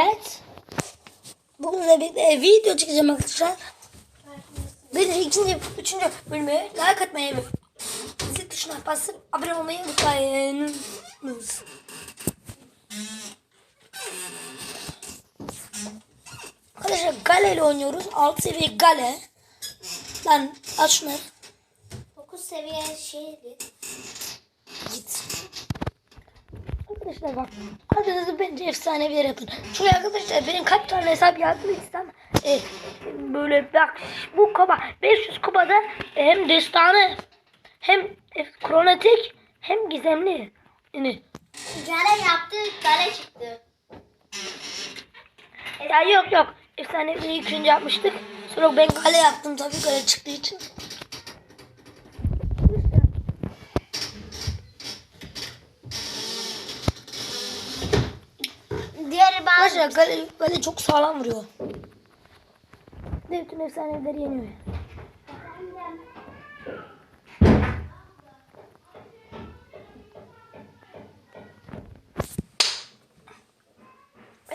Evet. De birlikte video çekeceğim arkadaşlar. Bir ikinci, üçüncü bölüme like atmayı ve zil tuşuna basıp abone olmayı unutmayınız. Arkadaşlar Gale ile oynuyoruz. 6 seviye Gale. Lan aç şunları. 9 seviye şeydi. Git. Arkadaşlar bak. Adınızı bence efsaneviler yapın. Çünkü arkadaşlar benim kaç tane hesap yardım etsem e, böyle bak bu kupa 500 kupada e, hem destanı hem e, kronatik hem gizemli. Yani Gale yaptı, gale çıktı. ya yok yok. Efsanevi ilk önce yapmıştık. Sonra ben kale yaptım tabii kale çıktığı için. Diğeri ben. Arkadaşlar kale, kale çok sağlam vuruyor. Ve bütün efsaneleri yeniyor.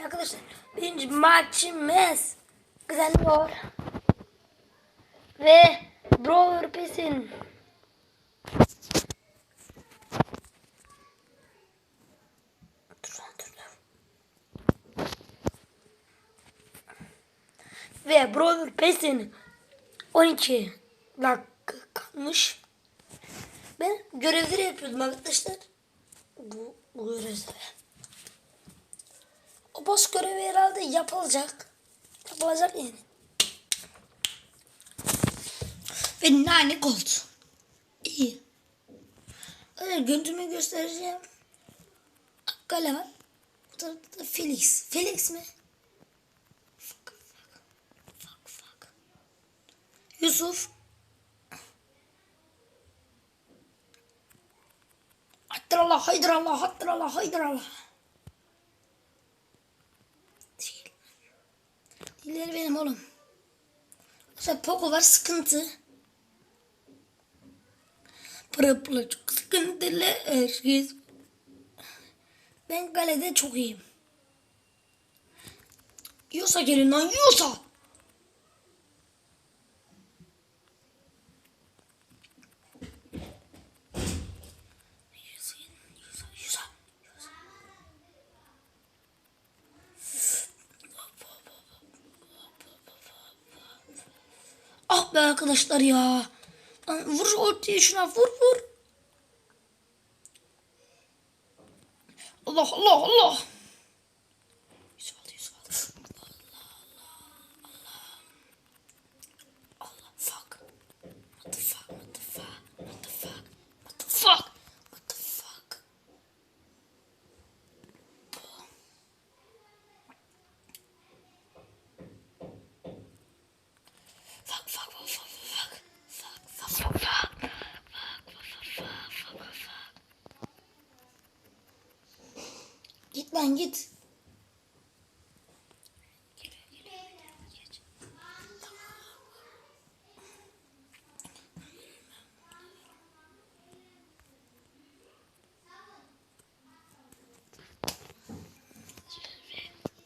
Arkadaşlar birinci maçımız kazanıyor. Ve Brawl Pass'in Dur lan, dur lan. Ve Brawl Pass'in 12 dakika kalmış. Ben görevleri yapıyordum arkadaşlar. Bu, bu görevleri. O boss görevi herhalde yapılacak. Yapılacak yani. Ve nane gold. İyi. Evet, görüntümü göstereceğim. Kale. Bu tarafta Felix. Felix mi? Yusuf Hattır Allah, haydır Allah, hattır Allah, haydır Allah. Dilleri benim oğlum. Mesela Poco var sıkıntı. Pırıplı çok sıkıntılı herkes. Ben galede çok iyiyim. Yosa gelin lan Yosa. Ah be arkadaşlar ya. Lan Vur ultiyi şuna vur vur. Allah Allah Allah. Buradan git.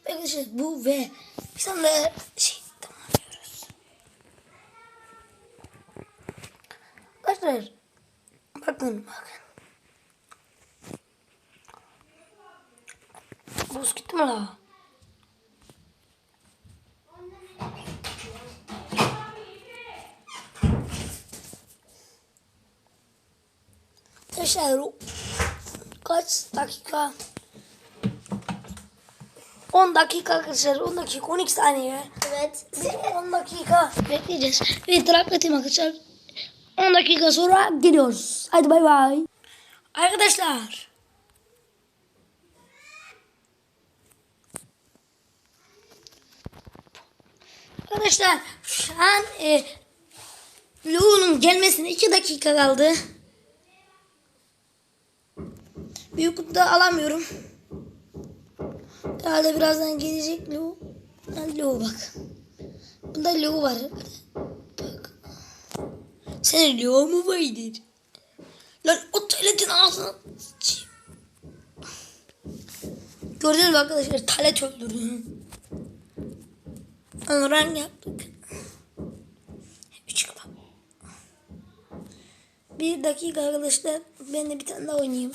Arkadaşlar şey, bu ve bir tane şey tamamlıyoruz. Arkadaşlar bakın bak. Buz gitti mi la? Arkadaşlar kaç dakika? 10 dakika arkadaşlar 10 dakika 12 saniye. Evet. 10 dakika bekleyeceğiz. Ve drop atayım arkadaşlar. 10 dakika sonra geliyoruz. Hadi bay bay. Arkadaşlar. Arkadaşlar şu an e, Lu'nun gelmesine 2 dakika kaldı. Büyük kutuda alamıyorum. Herhalde birazdan gelecek Lu. Lu bak. Bunda Lu var. Bak. Senin Lu mu vardır? Lan o tuvaletin ağzına. Gördünüz mü arkadaşlar talet öldürdü. Öğren yaptık. Üç kapak. Bir dakika arkadaşlar. Ben de bir tane daha oynayayım.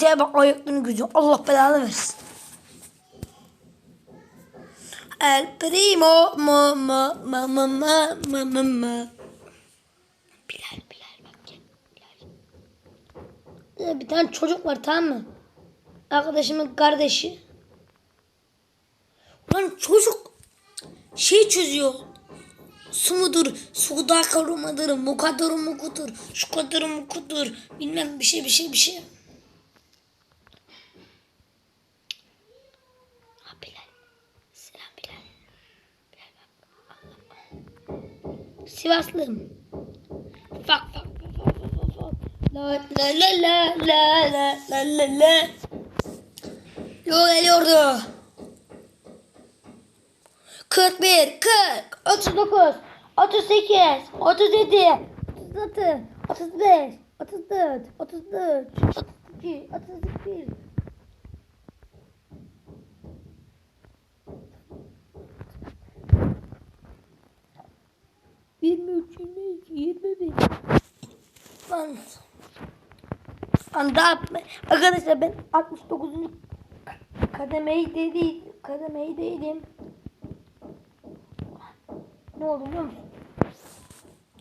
Diye bak ayaklarını gücü. Allah belanı versin. El primo ma ma ma ma ma ma ma ma. Bilal Bilal bak gel. Bilal. Bir tane çocuk var tamam mı? Arkadaşımın kardeşi. Hani çocuk şey çözüyor. Su mudur, Su da kalmadır. suda karumadır, mukadır mukudur, şu kadar mukudur, bilmem bir şey bir şey bir şey. Sivaslıyım. Fak fak fak fak fak. La la la la la la la la. Lo geliyordu. 41, 40, 39, 38, 37, 36, 35, 34, 34, 32, 38. Yirmi üç, yirmi iki, yirmi bir. Lan. Lan daha arkadaşlar ben 69. kademeyi dedi kademeyi değilim. Ne oldu biliyor musun?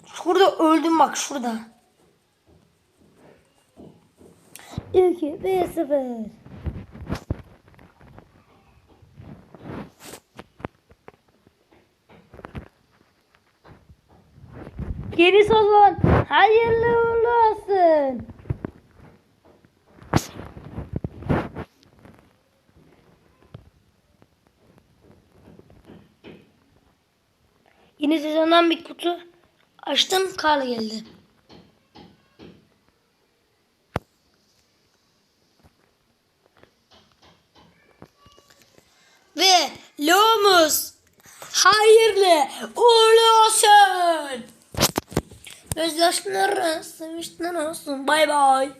Şurada öldüm bak şurada. 2 1 0 Geri sezon hayırlı uğurlu olsun. Yeni sezondan bir kutu açtım kar geldi. Ve Lomuz hayırlı uğurlu olsun. Gözyaşları sevişler olsun. Bay bay.